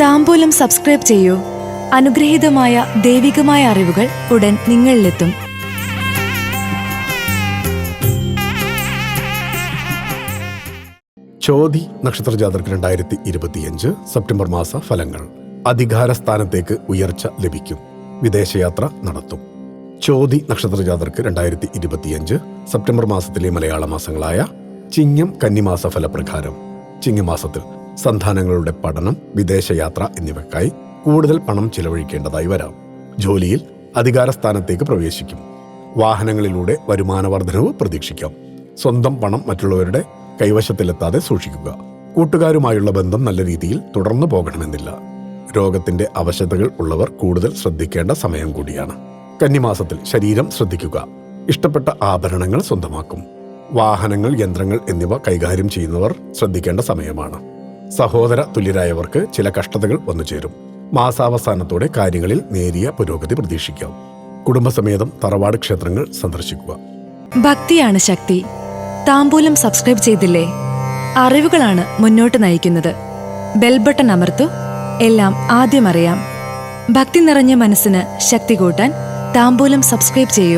താമ്പൂലം subscribe ചെയ്യൂ. അനുഗ്രഹീതമായ ദൈവികമായ അറിവുകൾ ഉടൻ നിങ്ങളിലെത്തും. ചോതി നക്ഷത്ര ജാതർക്ക് രണ്ടായിരത്തി ഇരുപത്തിയഞ്ച് സെപ്റ്റംബർ മാസ ഫലങ്ങൾ. അധികാര സ്ഥാനത്തേക്ക് ഉയർച്ച ലഭിക്കും. വിദേശയാത്ര നടത്തും. ചോതി നക്ഷത്ര ജാതർക്ക് രണ്ടായിരത്തി ഇരുപത്തിയഞ്ച് സെപ്റ്റംബർ മാസത്തിലെ മലയാള മാസങ്ങളായ ചിങ്ങം കന്നിമാസ ഫലപ്രകാരം. ചിങ്ങമാസത്തിൽ സന്താനങ്ങളുടെ പഠനം വിദേശയാത്ര എന്നിവയ്ക്കായി കൂടുതൽ പണം ചിലവഴിക്കേണ്ടതായി വരാം. ജോലിയിൽ അധികാരസ്ഥാനത്തേക്ക് പ്രവേശിക്കും. വാഹനങ്ങളിലൂടെ വരുമാന വർധനവ് പ്രതീക്ഷിക്കാം. സ്വന്തം പണം മറ്റുള്ളവരുടെ കൈവശത്തിലെത്താതെ സൂക്ഷിക്കുക. കൂട്ടുകാരുമായുള്ള ബന്ധം നല്ല രീതിയിൽ തുടർന്നു പോകണമെന്നില്ല. രോഗത്തിന്റെ അവശതകൾ ഉള്ളവർ കൂടുതൽ ശ്രദ്ധിക്കേണ്ട സമയം കൂടിയാണ്. കന്നിമാസത്തിൽ ശരീരം ശ്രദ്ധിക്കുക. ഇഷ്ടപ്പെട്ട ആഭരണങ്ങൾ സ്വന്തമാക്കും. വാഹനങ്ങൾ യന്ത്രങ്ങൾ എന്നിവ കൈകാര്യം ചെയ്യുന്നവർ ശ്രദ്ധിക്കേണ്ട സമയമാണ്. സഹോദര തുല്യരായവർക്ക് ചില കഷ്ടതകൾ വന്നു ചേരും. മാസാവസാനത്തോടെ കാര്യങ്ങളിൽ നേരിയ പുരോഗതി പ്രതീക്ഷിക്കാം. കുടുംബസമേതം തറവാട് ക്ഷേത്രങ്ങൾ സന്ദർശിക്കുക. ഭക്തിയാണ് ശക്തി. താമ്പൂലം സബ്സ്ക്രൈബ് ചെയ്തില്ലേ? അറിവുകളാണ് മുന്നോട്ട് നയിക്കുന്നത്. ബെൽബട്ടൺ അമർത്തു. എല്ലാം ആദ്യം അറിയാം. ഭക്തി നിറഞ്ഞ മനസ്സിന് ശക്തി കൂട്ടാൻ താമ്പൂലം സബ്സ്ക്രൈബ് ചെയ്യൂ.